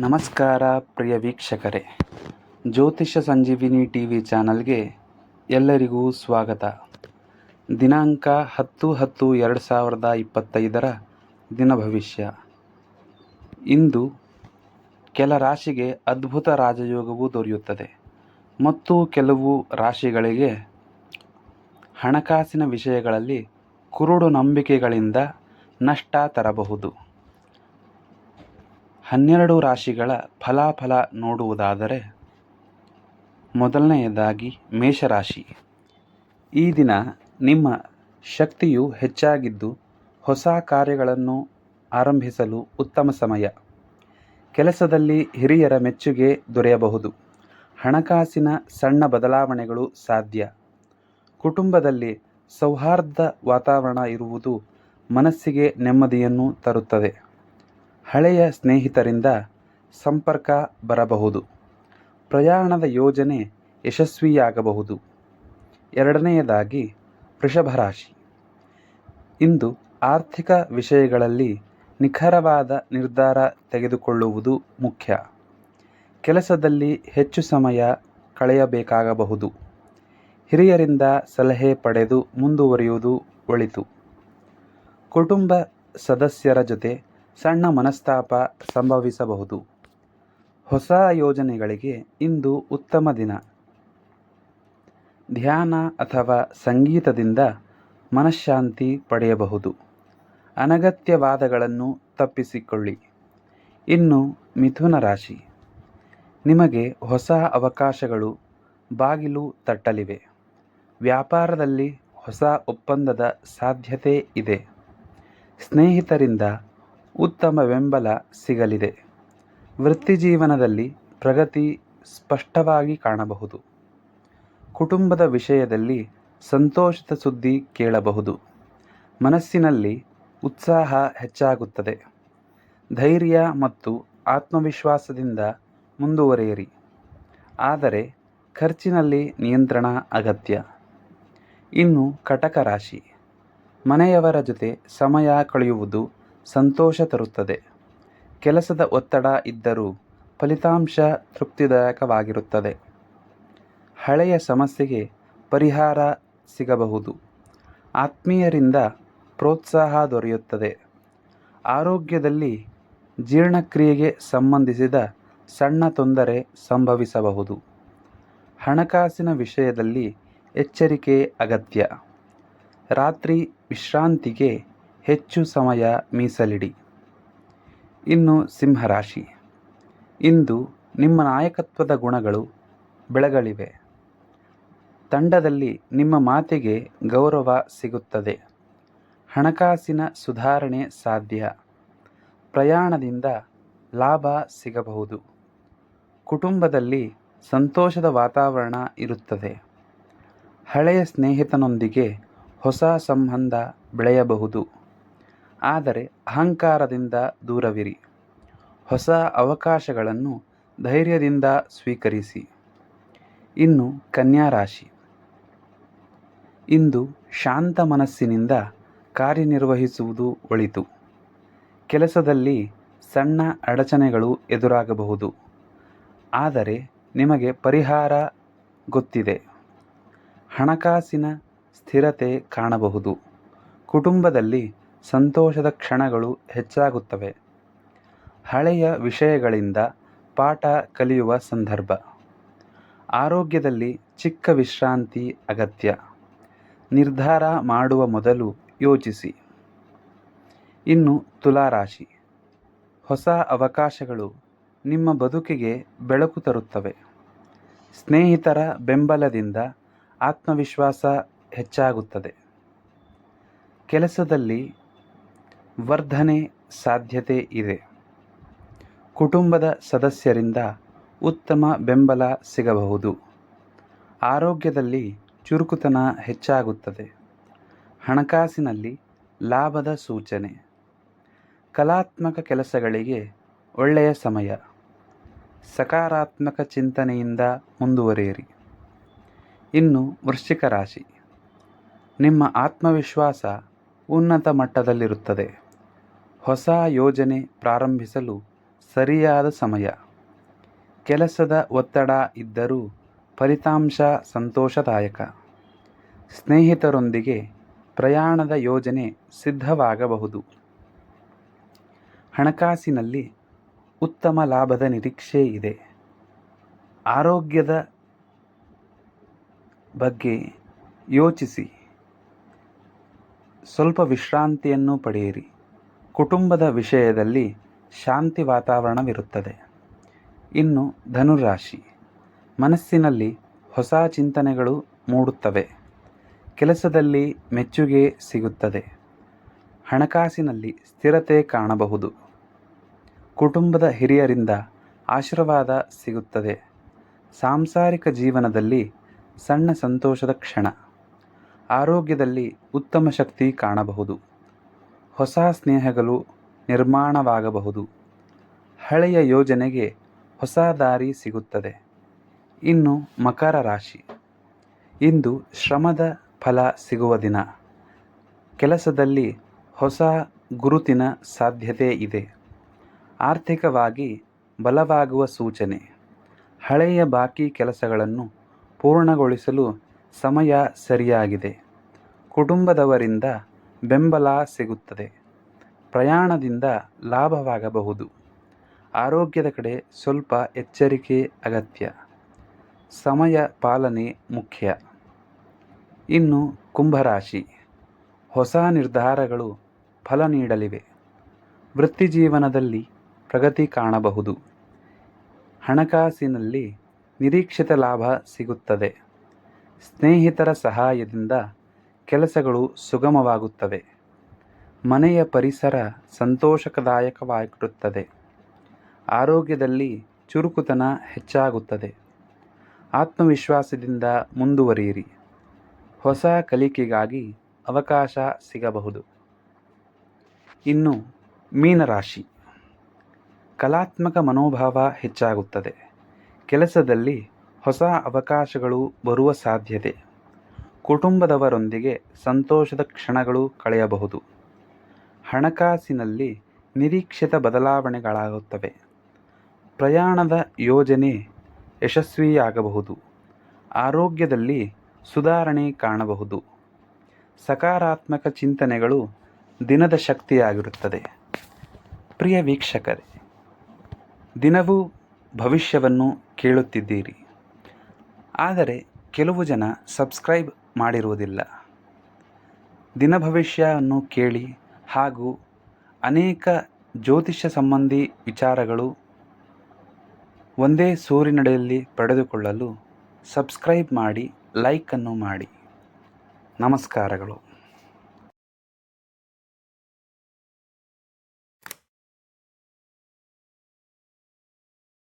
ನಮಸ್ಕಾರ ಪ್ರಿಯ ವೀಕ್ಷಕರೇ. ಜ್ಯೋತಿಷ್ಯ ಸಂಜೀವಿನಿ ಟಿ ವಿ ಚಾನಲ್ಗೆ ಎಲ್ಲರಿಗೂ ಸ್ವಾಗತ. ದಿನಾಂಕ ಹತ್ತು ಹತ್ತು ಎರಡು ಸಾವಿರದ ಇಪ್ಪತ್ತೈದರ ದಿನ ಭವಿಷ್ಯ. ಇಂದು ಕೆಲ ರಾಶಿಗೆ ಅದ್ಭುತ ರಾಜಯೋಗವು ದೊರೆಯುತ್ತದೆ. ಮತ್ತು ಕೆಲವು ರಾಶಿಗಳಿಗೆ ಹಣಕಾಸಿನ ವಿಷಯಗಳಲ್ಲಿ ಕುರುಡು ನಂಬಿಕೆಗಳಿಂದ ನಷ್ಟ ತರಬಹುದು. ಹನ್ನೆರಡು ರಾಶಿಗಳ ಫಲಾಫಲ ನೋಡುವುದಾದರೆ ಮೊದಲನೆಯದಾಗಿ ಮೇಷರಾಶಿ. ಈ ದಿನ ನಿಮ್ಮ ಶಕ್ತಿಯು ಹೆಚ್ಚಾಗಿದ್ದು ಹೊಸ ಕಾರ್ಯಗಳನ್ನು ಆರಂಭಿಸಲು ಉತ್ತಮ ಸಮಯ. ಕೆಲಸದಲ್ಲಿ ಹಿರಿಯರ ಮೆಚ್ಚುಗೆ ದೊರೆಯಬಹುದು. ಹಣಕಾಸಿನ ಸಣ್ಣ ಬದಲಾವಣೆಗಳು ಸಾಧ್ಯ. ಕುಟುಂಬದಲ್ಲಿ ಸೌಹಾರ್ದ ವಾತಾವರಣ ಇರುವುದು ಮನಸ್ಸಿಗೆ ನೆಮ್ಮದಿಯನ್ನು ತರುತ್ತದೆ. ಹಳೆಯ ಸ್ನೇಹಿತರಿಂದ ಸಂಪರ್ಕ ಬರಬಹುದು. ಪ್ರಯಾಣದ ಯೋಜನೆ ಯಶಸ್ವಿಯಾಗಬಹುದು. ಎರಡನೆಯದಾಗಿ ವೃಷಭ ರಾಶಿ. ಇಂದು ಆರ್ಥಿಕ ವಿಷಯಗಳಲ್ಲಿ ನಿಖರವಾದ ನಿರ್ಧಾರ ತೆಗೆದುಕೊಳ್ಳುವುದು ಮುಖ್ಯ. ಕೆಲಸದಲ್ಲಿ ಹೆಚ್ಚು ಸಮಯ ಕಳೆಯಬೇಕಾಗಬಹುದು. ಹಿರಿಯರಿಂದ ಸಲಹೆ ಪಡೆದು ಮುಂದುವರಿಯುವುದು ಒಳಿತು. ಕುಟುಂಬ ಸದಸ್ಯರ ಜೊತೆ ಸಣ್ಣ ಮನಸ್ತಾಪ ಸಂಭವಿಸಬಹುದು. ಹೊಸ ಯೋಜನೆಗಳಿಗೆ ಇಂದು ಉತ್ತಮ ದಿನ. ಧ್ಯಾನ ಅಥವಾ ಸಂಗೀತದಿಂದ ಮನಃಶಾಂತಿ ಪಡೆಯಬಹುದು. ಅನಗತ್ಯ ವಾದಗಳನ್ನು ತಪ್ಪಿಸಿಕೊಳ್ಳಿ. ಇನ್ನು ಮಿಥುನ ರಾಶಿ. ನಿಮಗೆ ಹೊಸ ಅವಕಾಶಗಳು ಬಾಗಿಲು ತಟ್ಟಲಿವೆ. ವ್ಯಾಪಾರದಲ್ಲಿ ಹೊಸ ಒಪ್ಪಂದದ ಸಾಧ್ಯತೆ ಇದೆ. ಸ್ನೇಹಿತರಿಂದ ಉತ್ತಮ ಬೆಂಬಲ ಸಿಗಲಿದೆ. ವೃತ್ತಿಜೀವನದಲ್ಲಿ ಪ್ರಗತಿ ಸ್ಪಷ್ಟವಾಗಿ ಕಾಣಬಹುದು. ಕುಟುಂಬದ ವಿಷಯದಲ್ಲಿ ಸಂತೋಷದ ಸುದ್ದಿ ಕೇಳಬಹುದು. ಮನಸ್ಸಿನಲ್ಲಿ ಉತ್ಸಾಹ ಹೆಚ್ಚಾಗುತ್ತದೆ. ಧೈರ್ಯ ಮತ್ತು ಆತ್ಮವಿಶ್ವಾಸದಿಂದ ಮುಂದುವರಿಯಿರಿ. ಆದರೆ ಖರ್ಚಿನಲ್ಲಿ ನಿಯಂತ್ರಣ ಅಗತ್ಯ. ಇನ್ನು ಕಟಕ ರಾಶಿ ಮನೆಯವರ ಜೊತೆ ಸಮಯ ಕಳೆಯುವುದು ಸಂತೋಷ ತರುತ್ತದೆ. ಕೆಲಸದ ಒತ್ತಡ ಇದ್ದರೂ ಫಲಿತಾಂಶ ತೃಪ್ತಿದಾಯಕವಾಗಿರುತ್ತದೆ. ಹಳೆಯ ಸಮಸ್ಯೆಗೆ ಪರಿಹಾರ ಸಿಗಬಹುದು. ಆತ್ಮೀಯರಿಂದ ಪ್ರೋತ್ಸಾಹ ದೊರೆಯುತ್ತದೆ. ಆರೋಗ್ಯದಲ್ಲಿ ಜೀರ್ಣಕ್ರಿಯೆಗೆ ಸಂಬಂಧಿಸಿದ ಸಣ್ಣ ತೊಂದರೆ ಸಂಭವಿಸಬಹುದು. ಹಣಕಾಸಿನ ವಿಷಯದಲ್ಲಿ ಎಚ್ಚರಿಕೆ ಅಗತ್ಯ. ರಾತ್ರಿ ವಿಶ್ರಾಂತಿಗೆ ಹೆಚ್ಚು ಸಮಯ ಮೀಸಲಿಡಿ. ಇನ್ನು ಸಿಂಹರಾಶಿ. ಇಂದು ನಿಮ್ಮ ನಾಯಕತ್ವದ ಗುಣಗಳು ಬೆಳಗಲಿವೆ. ತಂಡದಲ್ಲಿ ನಿಮ್ಮ ಮಾತಿಗೆ ಗೌರವ ಸಿಗುತ್ತದೆ. ಹಣಕಾಸಿನ ಸುಧಾರಣೆ ಸಾಧ್ಯ. ಪ್ರಯಾಣದಿಂದ ಲಾಭ ಸಿಗಬಹುದು. ಕುಟುಂಬದಲ್ಲಿ ಸಂತೋಷದ ವಾತಾವರಣ ಇರುತ್ತದೆ. ಹಳೆಯ ಸ್ನೇಹಿತನೊಂದಿಗೆ ಹೊಸ ಸಂಬಂಧ ಬೆಳೆಯಬಹುದು. ಆದರೆ ಅಹಂಕಾರದಿಂದ ದೂರವಿರಿ. ಹೊಸ ಅವಕಾಶಗಳನ್ನು ಧೈರ್ಯದಿಂದ ಸ್ವೀಕರಿಸಿ. ಇನ್ನು ಕನ್ಯಾ ರಾಶಿ ಇಂದು ಶಾಂತ ಮನಸ್ಸಿನಿಂದ ಕಾರ್ಯನಿರ್ವಹಿಸುವುದು ಒಳಿತು. ಕೆಲಸದಲ್ಲಿ ಸಣ್ಣ ಅಡಚಣೆಗಳು ಎದುರಾಗಬಹುದು. ಆದರೆ ನಿಮಗೆ ಪರಿಹಾರ ಗೊತ್ತಿದೆ. ಹಣಕಾಸಿನ ಸ್ಥಿರತೆ ಕಾಣಬಹುದು. ಕುಟುಂಬದಲ್ಲಿ ಸಂತೋಷದ ಕ್ಷಣಗಳು ಹೆಚ್ಚಾಗುತ್ತವೆ. ಹಳೆಯ ವಿಷಯಗಳಿಂದ ಪಾಠ ಕಲಿಯುವ ಸಂದರ್ಭ. ಆರೋಗ್ಯದಲ್ಲಿ ಚಿಕ್ಕ ವಿಶ್ರಾಂತಿ ಅಗತ್ಯ. ನಿರ್ಧಾರ ಮಾಡುವ ಮೊದಲು ಯೋಚಿಸಿ. ಇನ್ನು ತುಲಾರಾಶಿ ಹೊಸ ಅವಕಾಶಗಳು ನಿಮ್ಮ ಬದುಕಿಗೆ ಬೆಳಕು ತರುತ್ತವೆ. ಸ್ನೇಹಿತರ ಬೆಂಬಲದಿಂದ ಆತ್ಮವಿಶ್ವಾಸ ಹೆಚ್ಚಾಗುತ್ತದೆ. ಕೆಲಸದಲ್ಲಿ ವರ್ಧನೆ ಸಾಧ್ಯತೆ ಇದೆ. ಕುಟುಂಬದ ಸದಸ್ಯರಿಂದ ಉತ್ತಮ ಬೆಂಬಲ ಸಿಗಬಹುದು. ಆರೋಗ್ಯದಲ್ಲಿ ಚುರುಕುತನ ಹೆಚ್ಚಾಗುತ್ತದೆ. ಹಣಕಾಸಿನಲ್ಲಿ ಲಾಭದ ಸೂಚನೆ. ಕಲಾತ್ಮಕ ಕೆಲಸಗಳಿಗೆ ಒಳ್ಳೆಯ ಸಮಯ. ಸಕಾರಾತ್ಮಕ ಚಿಂತನೆಯಿಂದ ಮುಂದುವರಿಯಿರಿ. ಇನ್ನು ವೃಶ್ಚಿಕ ರಾಶಿ. ನಿಮ್ಮ ಆತ್ಮವಿಶ್ವಾಸ ಉನ್ನತ ಮಟ್ಟದಲ್ಲಿರುತ್ತದೆ. ಹೊಸ ಯೋಜನೆ ಪ್ರಾರಂಭಿಸಲು ಸರಿಯಾದ ಸಮಯ. ಕೆಲಸದ ಒತ್ತಡ ಇದ್ದರೂ ಫಲಿತಾಂಶ ಸಂತೋಷದಾಯಕ. ಸ್ನೇಹಿತರೊಂದಿಗೆ ಪ್ರಯಾಣದ ಯೋಜನೆ ಸಿದ್ಧವಾಗಬಹುದು. ಹಣಕಾಸಿನಲ್ಲಿ ಉತ್ತಮ ಲಾಭದ ನಿರೀಕ್ಷೆ ಇದೆ. ಆರೋಗ್ಯದ ಬಗ್ಗೆ ಯೋಚಿಸಿ. ಸ್ವಲ್ಪ ವಿಶ್ರಾಂತಿಯನ್ನು ಪಡೆಯಿರಿ. ಕುಟುಂಬದ ವಿಷಯದಲ್ಲಿ ಶಾಂತಿ ವಾತಾವರಣವಿರುತ್ತದೆ. ಇನ್ನು ಧನುರಾಶಿ. ಮನಸ್ಸಿನಲ್ಲಿ ಹೊಸ ಚಿಂತನೆಗಳು ಮೂಡುತ್ತವೆ. ಕೆಲಸದಲ್ಲಿ ಮೆಚ್ಚುಗೆ ಸಿಗುತ್ತದೆ. ಹಣಕಾಸಿನಲ್ಲಿ ಸ್ಥಿರತೆ ಕಾಣಬಹುದು. ಕುಟುಂಬದ ಹಿರಿಯರಿಂದ ಆಶೀರ್ವಾದ ಸಿಗುತ್ತದೆ. ಸಾಂಸಾರಿಕ ಜೀವನದಲ್ಲಿ ಸಣ್ಣ ಸಂತೋಷದ ಕ್ಷಣ. ಆರೋಗ್ಯದಲ್ಲಿ ಉತ್ತಮ ಶಕ್ತಿ ಕಾಣಬಹುದು. ಹೊಸ ಸ್ನೇಹಗಳು ನಿರ್ಮಾಣವಾಗಬಹುದು. ಹಳೆಯ ಯೋಜನೆಗೆ ಹೊಸ ದಾರಿ ಸಿಗುತ್ತದೆ. ಇನ್ನು ಮಕರ ರಾಶಿ. ಇಂದು ಶ್ರಮದ ಫಲ ಸಿಗುವ ದಿನ. ಕೆಲಸದಲ್ಲಿ ಹೊಸ ಗುರುತಿನ ಸಾಧ್ಯತೆ ಇದೆ. ಆರ್ಥಿಕವಾಗಿ ಬಲವಾಗುವ ಸೂಚನೆ. ಹಳೆಯ ಬಾಕಿ ಕೆಲಸಗಳನ್ನು ಪೂರ್ಣಗೊಳಿಸಲು ಸಮಯ ಸರಿಯಾಗಿದೆ. ಕುಟುಂಬದವರಿಂದ ಬೆಂಬಲ ಸಿಗುತ್ತದೆ. ಪ್ರಯಾಣದಿಂದ ಲಾಭವಾಗಬಹುದು. ಆರೋಗ್ಯದ ಕಡೆ ಸ್ವಲ್ಪ ಎಚ್ಚರಿಕೆ ಅಗತ್ಯ. ಸಮಯ ಪಾಲನೆ ಮುಖ್ಯ. ಇನ್ನು ಕುಂಭರಾಶಿ. ಹೊಸ ನಿರ್ಧಾರಗಳು ಫಲ ನೀಡಲಿವೆ. ವೃತ್ತಿಜೀವನದಲ್ಲಿ ಪ್ರಗತಿ ಕಾಣಬಹುದು. ಹಣಕಾಸಿನಲ್ಲಿ ನಿರೀಕ್ಷಿತ ಲಾಭ ಸಿಗುತ್ತದೆ. ಸ್ನೇಹಿತರ ಸಹಾಯದಿಂದ ಕೆಲಸಗಳು ಸುಗಮವಾಗುತ್ತವೆ. ಮನೆಯ ಪರಿಸರ ಸಂತೋಷಕದಾಯಕವಾಗಿರುತ್ತದೆ ಆರೋಗ್ಯದಲ್ಲಿ ಚುರುಕುತನ ಹೆಚ್ಚಾಗುತ್ತದೆ. ಆತ್ಮವಿಶ್ವಾಸದಿಂದ ಮುಂದುವರಿಯಿರಿ. ಹೊಸ ಕಲಿಕೆಗಾಗಿ ಅವಕಾಶ ಸಿಗಬಹುದು. ಇನ್ನು ಮೀನರಾಶಿ. ಕಲಾತ್ಮಕ ಮನೋಭಾವ ಹೆಚ್ಚಾಗುತ್ತದೆ. ಕೆಲಸದಲ್ಲಿ ಹೊಸ ಅವಕಾಶಗಳು ಬರುವ ಸಾಧ್ಯತೆ. ಕುಟುಂಬದವರೊಂದಿಗೆ ಸಂತೋಷದ ಕ್ಷಣಗಳು ಕಳೆಯಬಹುದು. ಹಣಕಾಸಿನಲ್ಲಿ ನಿರೀಕ್ಷಿತ ಬದಲಾವಣೆಗಳಾಗುತ್ತವೆ. ಪ್ರಯಾಣದ ಯೋಜನೆ ಯಶಸ್ವಿಯಾಗಬಹುದು. ಆರೋಗ್ಯದಲ್ಲಿ ಸುಧಾರಣೆ ಕಾಣಬಹುದು. ಸಕಾರಾತ್ಮಕ ಚಿಂತನೆಗಳು ದಿನದ ಶಕ್ತಿಯಾಗಿರುತ್ತದೆ. ಪ್ರಿಯ ವೀಕ್ಷಕರೇ, ದಿನವೂ ಭವಿಷ್ಯವನ್ನು ಕೇಳುತ್ತಿದ್ದೀರಿ. ಆದರೆ ಕೆಲವು ಜನ ಸಬ್ಸ್ಕ್ರೈಬ್ ಮಾಡಿರುವುದಿಲ್ಲ. ದಿನ ಭವಿಷ್ಯವನ್ನು ಕೇಳಿ ಹಾಗೂ ಅನೇಕ ಜ್ಯೋತಿಷ್ಯ ಸಂಬಂಧಿ ವಿಚಾರಗಳು ಒಂದೇ ಸೂರಿನಡೆಯಲ್ಲಿ ಪಡೆದುಕೊಳ್ಳಲು ಸಬ್ಸ್ಕ್ರೈಬ್ ಮಾಡಿ ಲೈಕನ್ನು ಮಾಡಿ. ನಮಸ್ಕಾರಗಳು.